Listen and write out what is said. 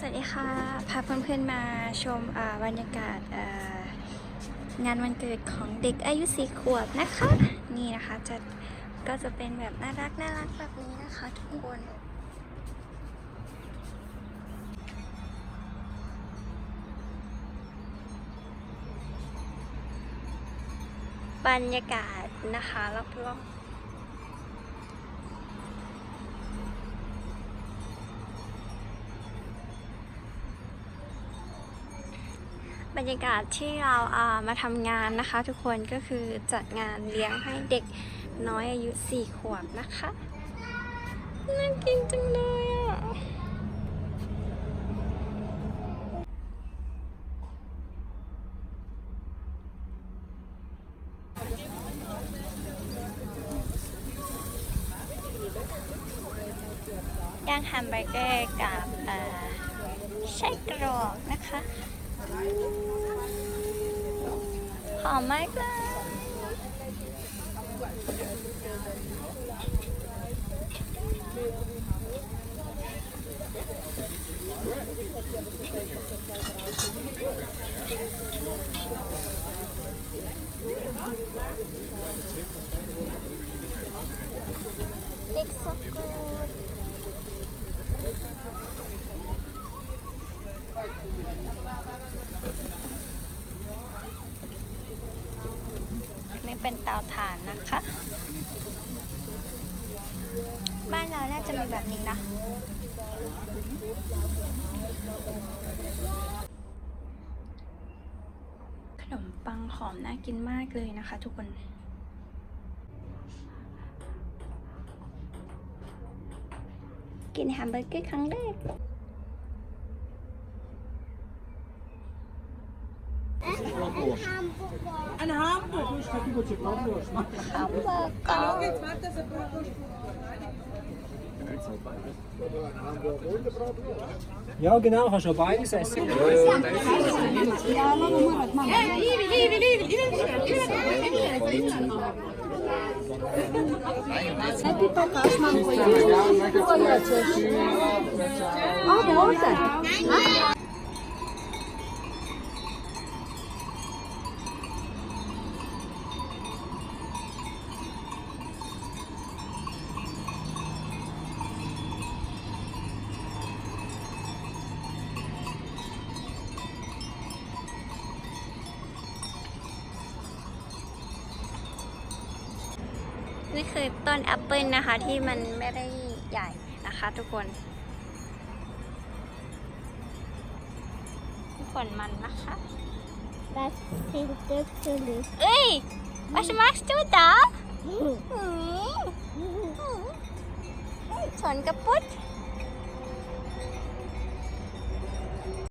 สวัสดีค่ะ พาเพื่อนๆมาชมบรรยากาศงานวันเกิดของเด็กอายุสี่ขวบนะคะ นี่นะคะจะก็จะเป็นแบบน่ารักน่ารักแบบนี้นะคะทุกคนบรรยากาศนะคะรอบๆ บรรยากาศที่เราอ่ามาทำงานนะคะ ทุกคนก็คือจัดงานเลี้ยงให้เด็กน้อยอายุสี่ขวบนะคะ น่ากินจังเลยอะย่างแฮมเบอร์เกอร์กับไส้กรอกนะคะ หอมมากเลยเด็กสกุล นี่เป็นเตาถ่านนะคะ บ้านเราน่าจะมีแบบนี้นะ ขนมปังหอมน่ากินมากเลยนะคะทุกคนกินแฮมเบอร์เกอร์ครั้งแรก Een hamburger. Schat, die moet je hamburgers maken. ข้าวเบอร์เกอร์ Ja, genau, kannst du beides essen. นี่คือต้นแอปเปิลนะคะที่มันไม่ได้ใหญ่นะคะทุกคนผลมันนะคะ Das sind natürlich. เอ้ย was machst du da หืมชนกระปุด